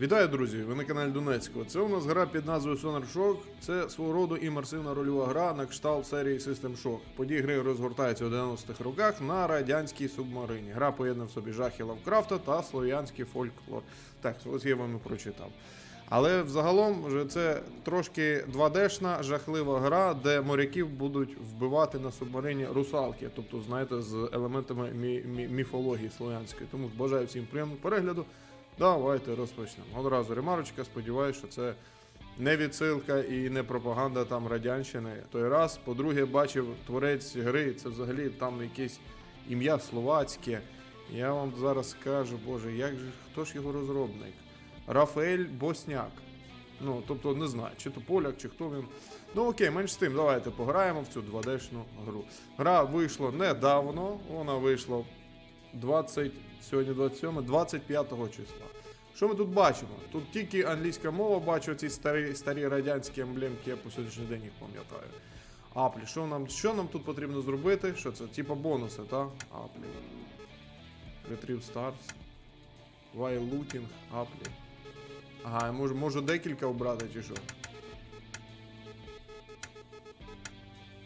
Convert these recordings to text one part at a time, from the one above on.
Вітаю, друзі! Ви на каналі Донецького. Це у нас гра під назвою Sonar Shock. Це свого роду імерсивна рольова гра на кшталт серії System Shock. Події гри розгортаються у 90-х роках на радянській субмарині. Гра поєднує в собі жахи Лавкрафта та слов'янський фольклор. Так, ось я вам і прочитав. Але взагалом вже це трошки 2D-шна жахлива гра, де моряків будуть вбивати на субмарині русалки, тобто, знаєте, з елементами мі- мі- міфології слов'янської. Тому бажаю всім приємного перегляду. Давайте розпочнемо. Одразу ремарочка. Сподіваюся, що це не відсилка і не пропаганда там радянщини. Той раз. По-друге, бачив творець гри. Це взагалі там якесь ім'я словацьке. Я вам зараз скажу, боже, як же хто ж його розробник? Рафаель Босняк. Ну, тобто, не знаю, чи то поляк, чи хто він. Ну окей, менш з тим, давайте пограємо в цю 2D-шну гру. Гра вийшла недавно, вона вийшла 20, сьогодні 27, 25 числа. Що ми тут бачимо? Тут тільки англійська мова, бачу ці старі, старі радянські емблемки, я по сьогоднішній день їх пам'ятаю. Аплі, що нам, що нам тут потрібно зробити? Що це? Типа бонуси, так? Аплі. Retrieve Stars. While looting, аплі. Ага, я можу, можу декілька обрати чи що?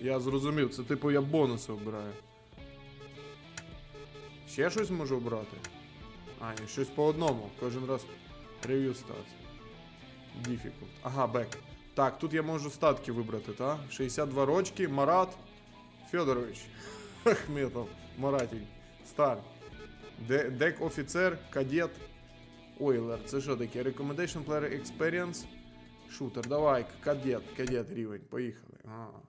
Я зрозумів, це типу я бонуси обираю. Ще щось можу обрати? А, ні, щось по одному. Кожен раз review stats. Difficult. Ага, back. Так, тут я можу статки вибрати, так? 62 рочки, Марат Федорович. Ахметов, Маратій. Стар. Де- Дек офіцер, кадет. Ойлер. Це що таке? Recommendation Player Experience. Шутер. Давай, кадет, кадет рівень. Поїхали. Ага.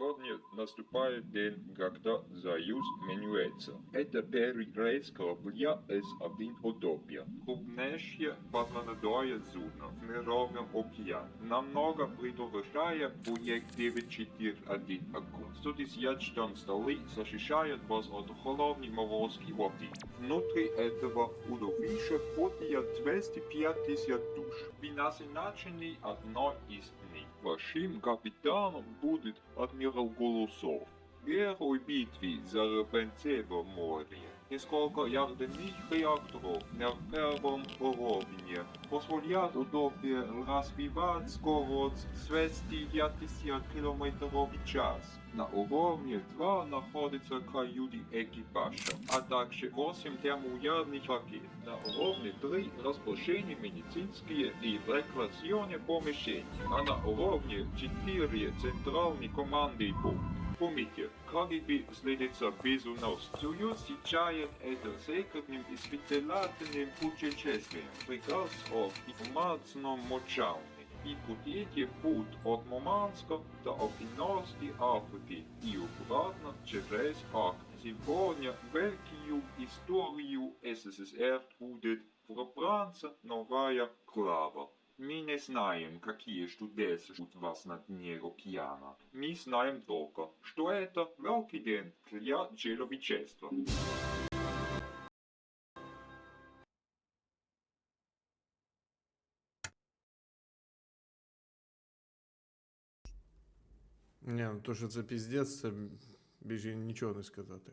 Сегодня наступает день, когда Союз меняется. Это первый рейс корабля С-1 «Утопия». Крупнейшее воздушное судно в Мировом океане. Намного предупреждая проект 941 «Огонь». 110 тонн столы защищает вас от холодной морозки воды. Внутри этого удовища входит 205 тысяч душ. Вы назначены одной из них. Вашим капитаном будет адмирал Голосов. Герой битвы за Репенцево море. Несколько ядерных реакторов на первом уровне позволяют удобнее развивать скорость 250 км в час. На уровне 2 находится каюты экипажа, а также 8 термоядных ракет. На уровне 3 размещение медицинские и рекреационные помещения, а на уровне 4 центральный командный пункт. Помните, КГБ следится безунос. Союз считает это секретным испытательным путешествием. Приказ о информационном молчании. И третий путь от Мурманска до Окинавской Африки и обратно через Арк. Сегодня великую историю СССР будет пробраться новая глава. Мы не знаем, какие чудеса ждут вас на дне океана. Мы знаем только, что это великий день для человечества. Ні, ну то, що це піздець, це більше нічого не сказати.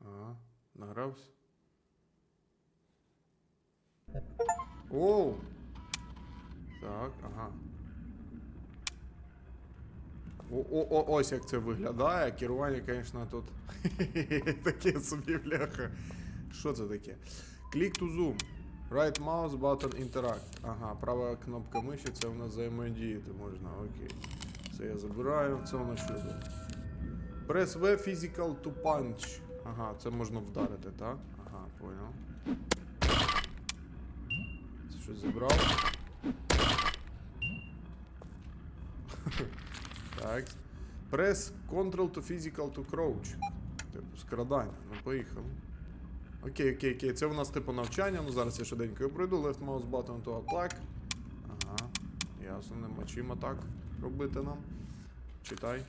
Ага, награвся. Оу! Так, ага. О, о, о, ось як це виглядає. Керування, звісно, тут таке собі бляха. Що це таке? Click to zoom. Right mouse button interact. Ага, права кнопка миші, це у нас взаємодіяти можна, окей. Це я забираю, це воно що тут? Press V physical to punch. Ага, це можна вдарити, так? Ага, понял. Це щось забрав. Так. Press Ctrl to physical to crouch. Типу, скрадання. Ну, поїхали. Окей, окей, окей. Це у нас типу навчання. Ну зараз я швиденько пройду. Left mouse button to attack. Ага. Ясно, нема чим атак робити нам. Читай.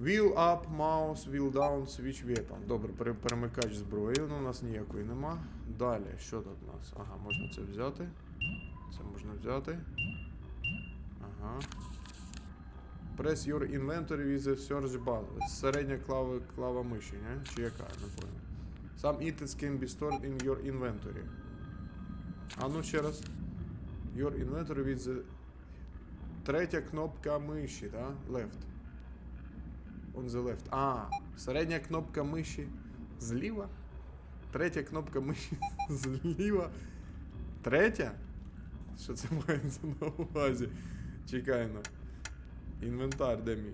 Wheel up, mouse, wheel down, switch weapon. Добре, перемикач зброї. Ну, у нас ніякої нема. Далі, що тут у нас? Ага, можна це взяти. Це можна взяти. Ага. Press your inventory with the search bar. Середня клава, клава миші, не? Чи яка? Не понял. Some items can be stored in your inventory. А ну ще раз. Your inventory with the... Третя кнопка миші, да? Left. On the left. А, середня кнопка миші зліва. Третя кнопка миші зліва. Третя? Що це мається на увазі? Чекай ну. Інвентар, де мій?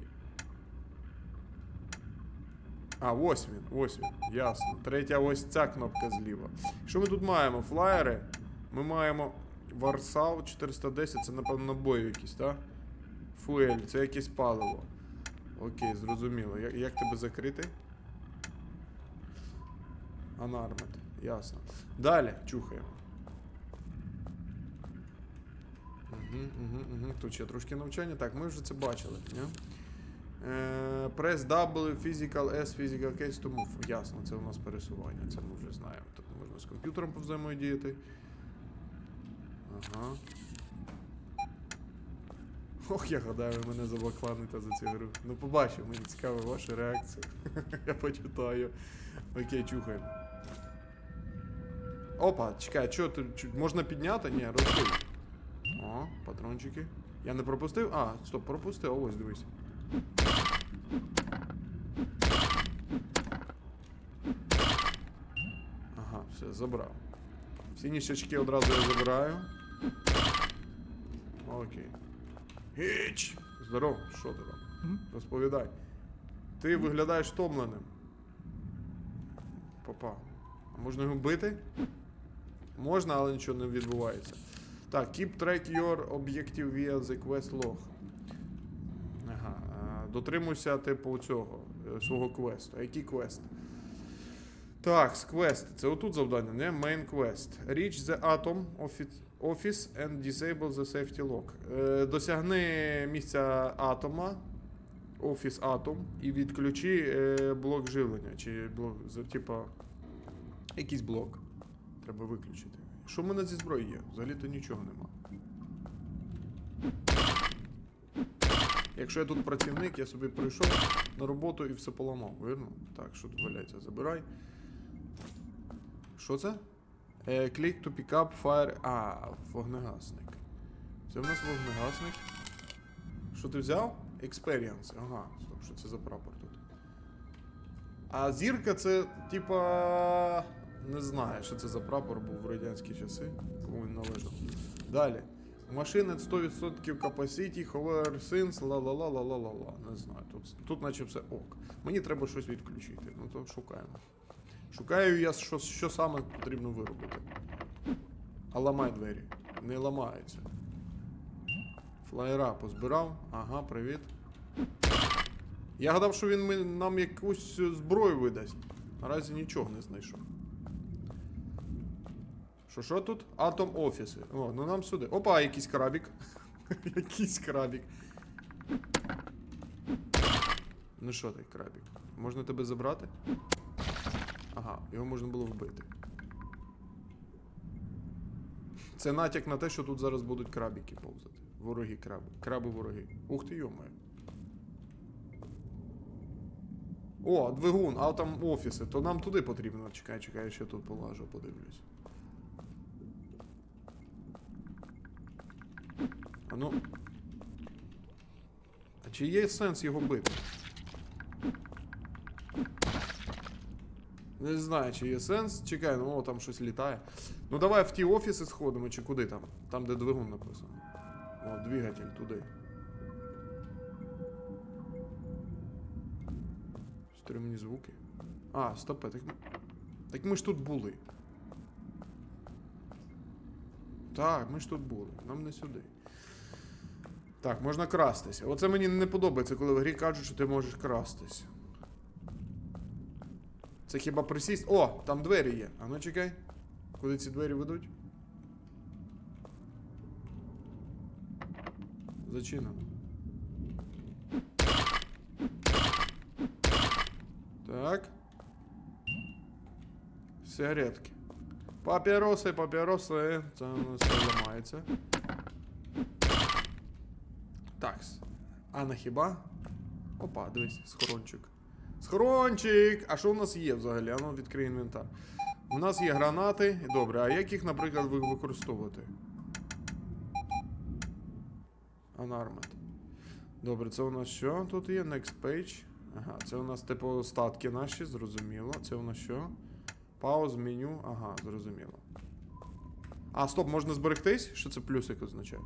А, ось він, ось він, ясно. Третя ось ця кнопка зліва. Що ми тут маємо? Флаєри. Ми маємо Варсау 410, це, напевно, набої якісь, так? Фуель, це якесь паливо. Окей, зрозуміло. Як, як тебе закрити? Анармет, ясно. Далі, чухаємо. Угу, угу. Тут ще трошки навчання. Так, ми вже це бачили. Ні? Е, Press W, Physical S, Physical Case to move. Ясно, це у нас пересування, це ми вже знаємо. Тут можна з комп'ютером повзаємодіяти. Ага. Ох, я гадаю, ви мене заблокладните за цю гру. Ну побачимо, мені цікава ваша реакція. я почитаю. Окей, чухаємо. Опа, чекай, що ти. Можна підняти? Ні, розкрий. О, патрончики. Я не пропустив? А, стоп, пропустив, ось дивись. Ага, все, забрав. Всі ніщачки одразу я забираю. Окей. Гіч! Здоров, що ти там? Розповідай. Ти виглядаєш втомленим. Папа. А можна його бити? Можна, але нічого не відбувається. Так, keep track your objective via the quest log. Ага. Дотримуйся, типу, цього е, свого квесту. А який квест? Так, з квест. Це отут завдання, не? Main quest. Reach the atom office, and disable the safety lock. Е, досягни місця атома, офіс атом, і відключи е, блок живлення. Чи блок, типа, якийсь блок. Треба виключити. Що в мене зі зброї є? Взагалі-то нічого нема. Якщо я тут працівник, я собі прийшов на роботу і все поламав, вірно? Так, що тут валяється? Забирай. Що це? Е, Click to pick up fire. А, вогнегасник. Це в нас вогнегасник. Що ти взяв? Experience. Ага, стоп, що це за прапор тут? А зірка це, типа. Не знаю, що це за прапор був в радянські часи, кому він належав. Далі. Машина 100% capacity, hover since, ла-ла-ла-ла-ла-ла-ла. Не знаю, тут, тут наче все ок. Мені треба щось відключити. Ну то шукаємо. Шукаю я, що, що саме потрібно виробити. А ламай двері. Не ламаються. Флаєра позбирав. Ага, привіт. Я гадав, що він нам якусь зброю видасть. Наразі нічого не знайшов. Що що тут? Атом офіси. О, ну нам сюди. Опа, якийсь крабік. якийсь крабік. Ну що ти, крабік? Можна тебе забрати? Ага, його можна було вбити. Це натяк на те, що тут зараз будуть крабіки повзати. Вороги краби. Краби вороги. Ух ти йомає. О, двигун, а там офіси. То нам туди потрібно. Чекай, чекай, я ще тут полажу, подивлюсь. А ну. А чи є сенс його бити? Не знаю, чи є сенс. Чекай, ну о, там щось літає. Ну давай в ті офіси сходимо, чи куди там? Там, де двигун написано. О, двигатель туди. Стримні звуки. А, стопе, так. Так ми ж тут були. Так, ми ж тут були. Нам не сюди. Так, можна крастися. Оце мені не подобається, коли в грі кажуть, що ти можеш крастись. Це хіба присість. О, там двері є. А ну чекай. Куди ці двері ведуть? Зачинено. Так. Сигаретки. Папіроси, папіроси. Це у все ламається. Такс. А на хіба? Опа, дивись, схорончик. Схорончик! А що у нас є взагалі? Ану, відкрий інвентар. У нас є гранати. Добре, а як їх, наприклад, використовувати? Unarmed. Добре, це у нас що тут є? Next page. Ага, це у нас типу статки наші, зрозуміло. Це у нас що? Пауз, меню. Ага, зрозуміло. А, стоп, можна зберегтись? Що це плюсик означає?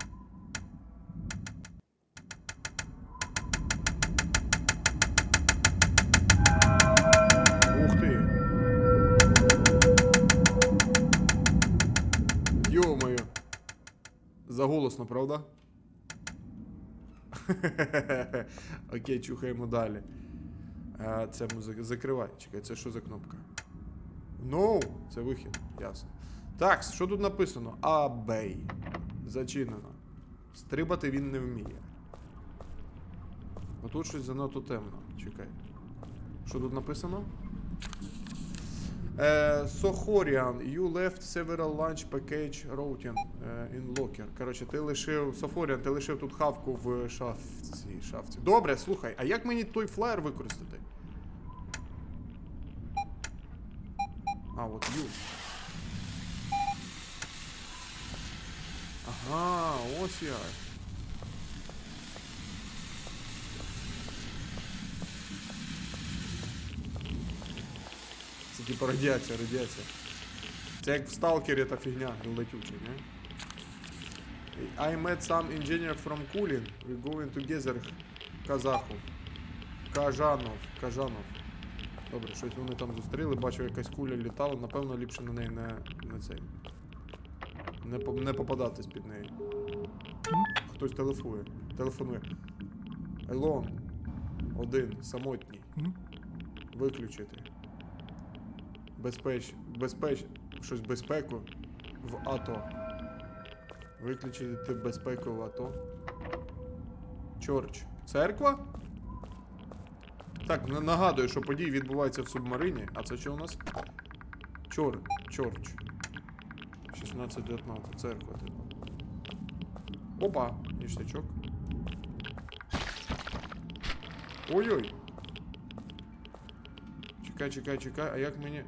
Заголосно, правда? Окей, чухаємо далі. А, це музика. Закривай. Чекай, це що за кнопка? No, це вихід, ясно. Так, що тут написано? Абей. Зачинено. Стрибати він не вміє. Отут щось занадто темно. Чекай. Що тут написано? Е, Сохоріан, you left several lunch package routing е, in locker. Коротше, ти лишив. Софоріан, ти лишив тут хавку в шафці. шафці. Добре, слухай, а як мені той флаєр використати? А, от you. Ага, ось як. Це типа радіація, радіація. Це як в сталкері та фігня летюча, не? I met some engineer from Kulin. We're going together. Казахов. Кажанов. Кажанов. Добре, щось вони там зустріли, бачу, якась куля літала, напевно, ліпше на неї не, не цей. Не, по- не попадатись під неї. Хтось телефує. Телефонує. Елон. Один, самотній. Виключити. Безпеч... Безпеч... Щось безпеку в АТО. Виключити безпеку в АТО. Чорч. Церква? Так, нагадую, що події відбуваються в субмарині. А це що у нас? Чор... Чорч. 16-19, церква, типу. Опа, ніштячок. Ой-ой. Чекай, чекай, чекай, а як мені.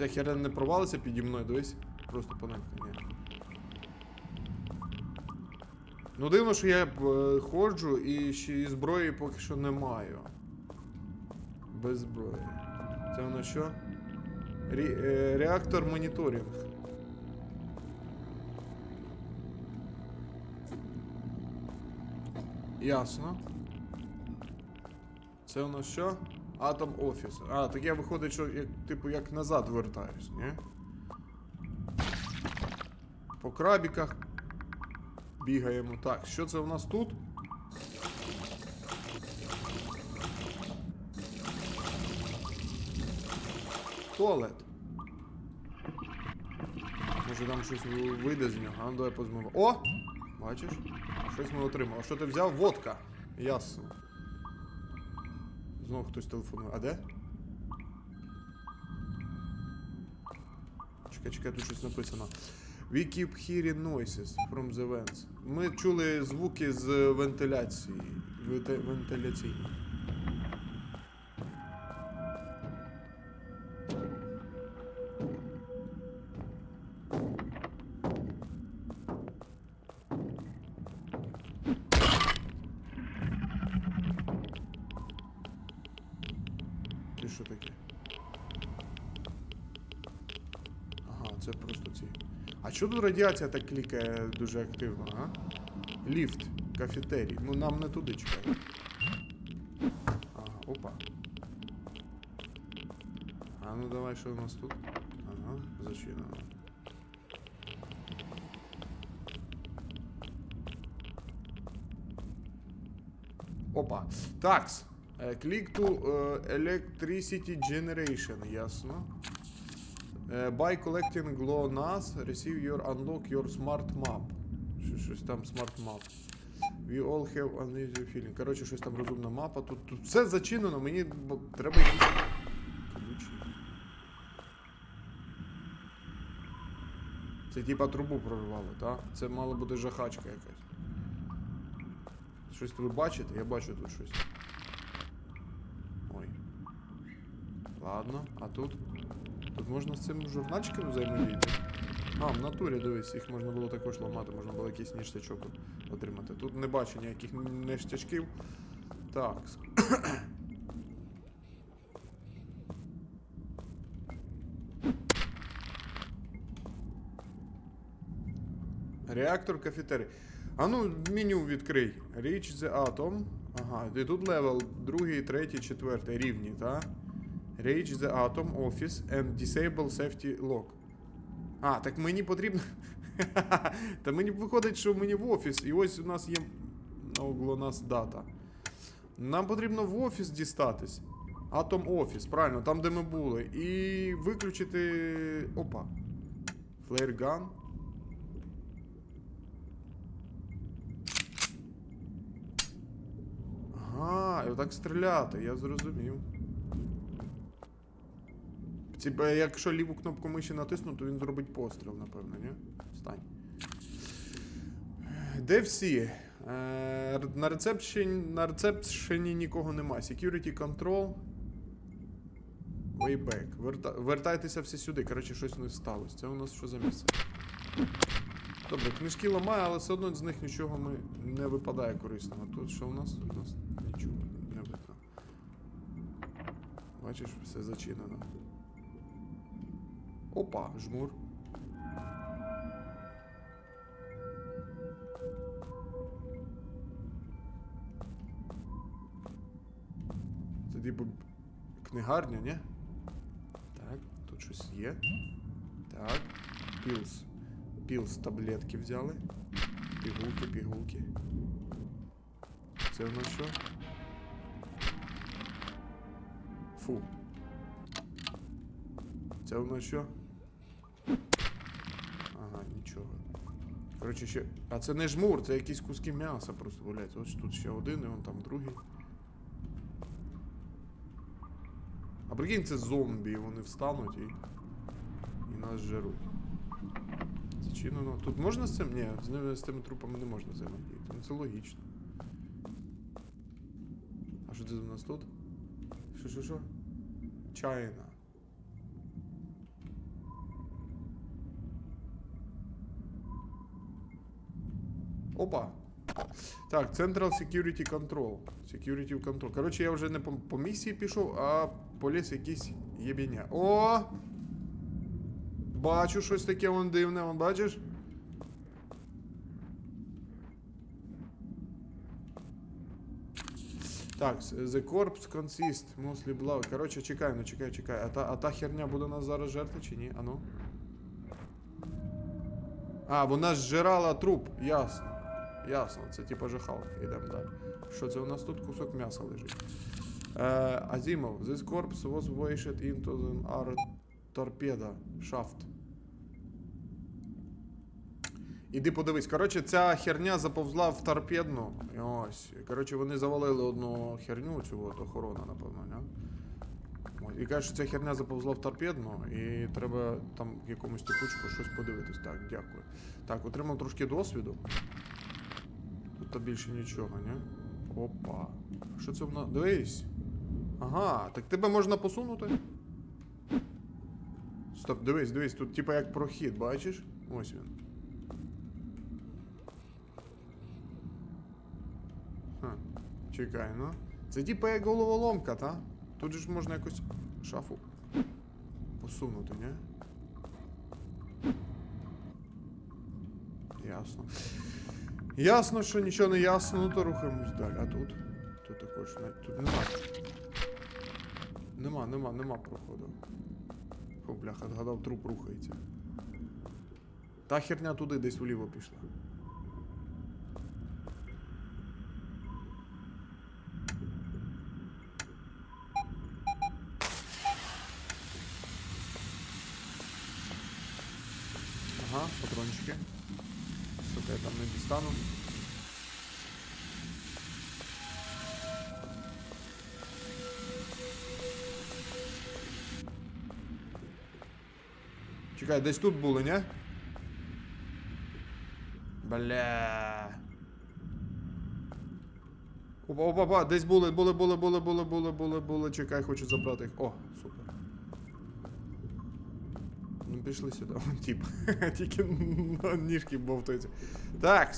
Ця херня не провалиться піді мною, дивись. Просто панелька, ні. Ну дивно, що я е, ходжу і ще і зброї поки що не маю. Без зброї. Це воно що? Рі, е, реактор моніторинг. Ясно. Це нас що? Атом офіс. А, так я виходить, що як, типу як назад вертаюсь, ні? По крабіках бігаємо. Так, що це у нас тут? Туалет. Може там щось вийде з нього, а ну давай позмив. О! Бачиш? Щось ми отримали. Що ти взяв? Водка. Ясно. Знову хтось телефонує. А де? Чекай, чекай, тут щось написано. We keep hearing noises from the vents. Ми чули звуки з вентиляції. Венти- Вентиляційні. А що тут радіація так клікає дуже активно, а? Ліфт, кафетерій. Ну нам не туди чекати. Ага, опа. А ну давай, що у нас тут? Ага, зачинено. Опа. Такс. Е, Click to е, electricity generation, ясно. Е, By collecting GLONASS, receive your unlock your smart map. Щось там smart map. We all have an easy feeling. Коротше, щось там розумна мапа. Тут, тут все зачинено, мені треба якісь. Це типа трубу прорвало, так? Це мало бути жахачка якась. Щось ви бачите? Я бачу тут щось. Ой. Ладно, а тут? Тут можна з цим журнальчиком взаємодіяти? А, в натурі, дивись, їх можна було також ламати, можна було якийсь ніштячок отримати. Тут не бачу ніяких ніштячків. Так. Реактор кафетерій. А ну, меню відкрий. Reach the atom. Ага, і тут левел другий, третій, четвертий рівні, так? Reach the atom office and disable safety lock. А, так мені потрібно. Та мені виходить, що мені в офіс. І ось у нас є на нас дата. Нам потрібно в офіс дістатись. Atom Office, правильно, там, де ми були. І виключити. Опа. Flare gun. Ага, і отак стріляти, я зрозумів. Типа, якщо ліву кнопку миші натисну, то він зробить постріл, напевно, ні? Встань. Де всі? Е, на рецепшені, на рецепшені нікого нема. Security control. Way back. Верта, вертайтеся всі сюди. Коротше, щось не сталося. Це у нас що за місце? Добре, книжки ламає, але все одно з них нічого ми не випадає корисного. Тут що у нас? Тут у нас нічого не видно. Бачиш, все зачинено. Опа, жмур. Це типу книгарня, ні? Так, тут щось є. Так. Пілс. Пілс таблетки взяли. Пігулки, пігулки. Це в нас що? Фу. Це нас що? Ага, нічого. Коротше, ще. А це не жмур, це якісь куски м'яса просто валяються. Ось тут ще один, і вон там другий. А прикинь, це зомбі, вони встануть і. І нас жеруть. Зачинено. Тут можна з цим? Ні, з ними з тими трупами не можна взаємодіяти. Ну це логічно. А що це у нас тут? Що, що, що? Чайна. Опа. Так, Central Security Control. Security Control. Коротше, я вже не по, по місії пішов, а поліз якийсь єбеня. О! Бачу щось таке вон дивне, вон бачиш? Так, the corpse consist mostly blood. Коротше, чекай, ну чекай, чекай. А та, а та херня буде нас зараз жерти чи ні? А ну? А, вона зжирала труп, ясно. Ясно, це типа жахалка. Ідемо далі. Що це у нас тут кусок м'яса лежить? Е, Азімов, this corpse was washed into the our torpedo shaft. Іди подивись. Коротше, ця херня заповзла в торпедну. І Ось. Коротше, вони завалили одну херню, цю от охорона, напевно, не? І кажуть, що ця херня заповзла в торпедну, і треба там якомусь текучку щось подивитись. Так, дякую. Так, отримав трошки досвіду. Тут більше нічого, ні? Опа. Що це в нас? Дивись. Ага, так тебе можна посунути? Стоп, дивись, дивись, тут типа як прохід, бачиш? Ось він. Ха, чекай, ну. Це типа як головоломка, та? Тут же ж можна якось шафу посунути, ні? Ясно. Ясно, що нічого не ясно, ну то рухаємось далі. А тут? Тут також навіть тут нема. Нема, нема, нема проходу. О, бляха, згадав, труп рухається. Та херня туди десь вліво пішла. Ага, патрончики. Сука, я там не дістану. Чекай, десь тут були, не? Бля. Опа, опа, опа, десь були, були, були, були, були, були, були, були. Чекай, хочу забрати їх. О, супер. Ну, пішли сюди, вон тип. Тільки на ніжки бовтаються. Так.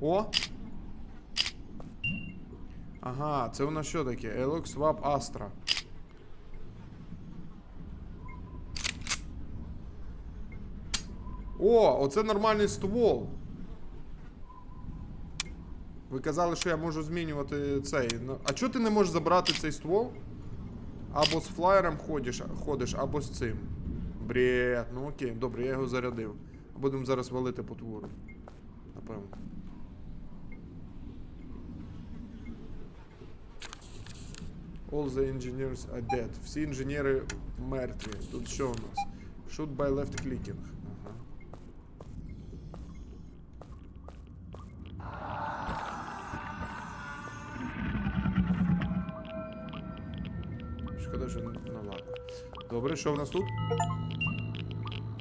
О. Ага, це у нас що таке? Elox Swap Astra. О, оце нормальний ствол. Ви казали, що я можу змінювати цей. Ну, А чого ти не можеш забрати цей ствол? Або з флаєром ходиш, ходиш, або з цим. Бред. Ну окей, добре, я його зарядив. Будемо зараз валити потвору. Напевно. All the engineers are dead. Всі інженери мертві. Тут що у нас? Shoot by left clicking. Добре, що в нас тут?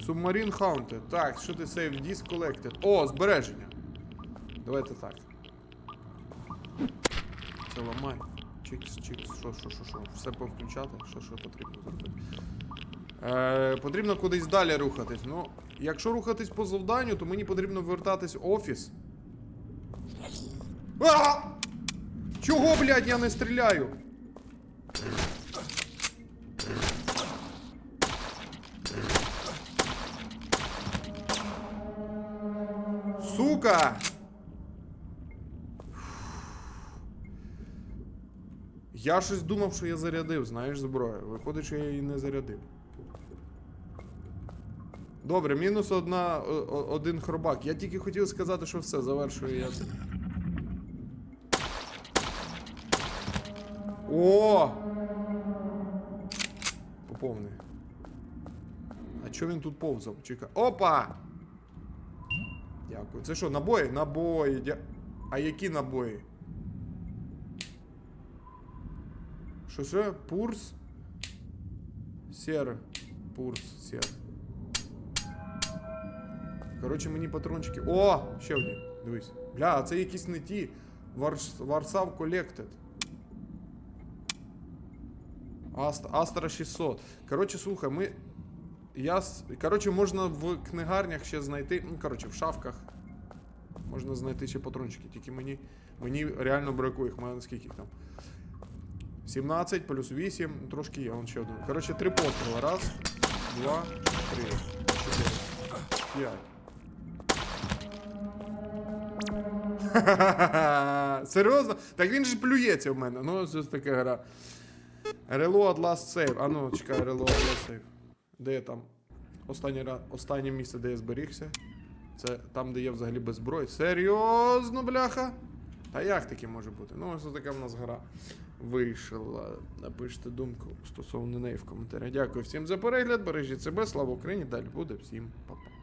Submarine Haunted. Так, що ти save disk collected? О, збереження. Давайте так. Це ламай. Чікс, чікс, що, що, що, що. Все повключати, що, що потрібно зробити. Е, потрібно кудись далі рухатись. Ну, якщо рухатись по завданню, то мені потрібно вертатись в офіс. А! Чого, блядь, я не стріляю? Сука! Я щось думав, що я зарядив, знаєш, зброю. Виходить, що я її не зарядив. Добре, мінус одна, один хробак. Я тільки хотів сказати, що все, завершую я це. О! Поповни. А чого він тут повзав? Чекай. Опа! Дякую. Це що, набої? Набої. Дя... А які набої? Що що? Пурс? Сер. Пурс, сер. Коротше, мені патрончики. О! Ще одні. Дивись. Бля, а це якісь не ті. Warsaw Collected. Астра 600. Коротше, слухай, ми. Я. Коротше, можна в книгарнях ще знайти. Ну, коротше, в шафках. Можна знайти ще патрончики. Тільки мені. Мені реально бракує їх. Маю скільки там. 17 плюс 8, трошки є, он ще один. Коротше, три постріли. Раз, два, три, чотири, п'ять. Серйозно? Так він же плюється в мене. Ну, це така гра. Reload last save. А ну, чекай, reload last save. Де я там? Останнє, останнє місце, де я зберігся. Це там, де я взагалі без зброї. Серйозно, бляха? Та як таке може бути? Ну, ось така в нас гра вийшла. Напишіть думку стосовно неї в коментарях. Дякую всім за перегляд. Бережіть себе, слава Україні. Далі буде. Всім па-па.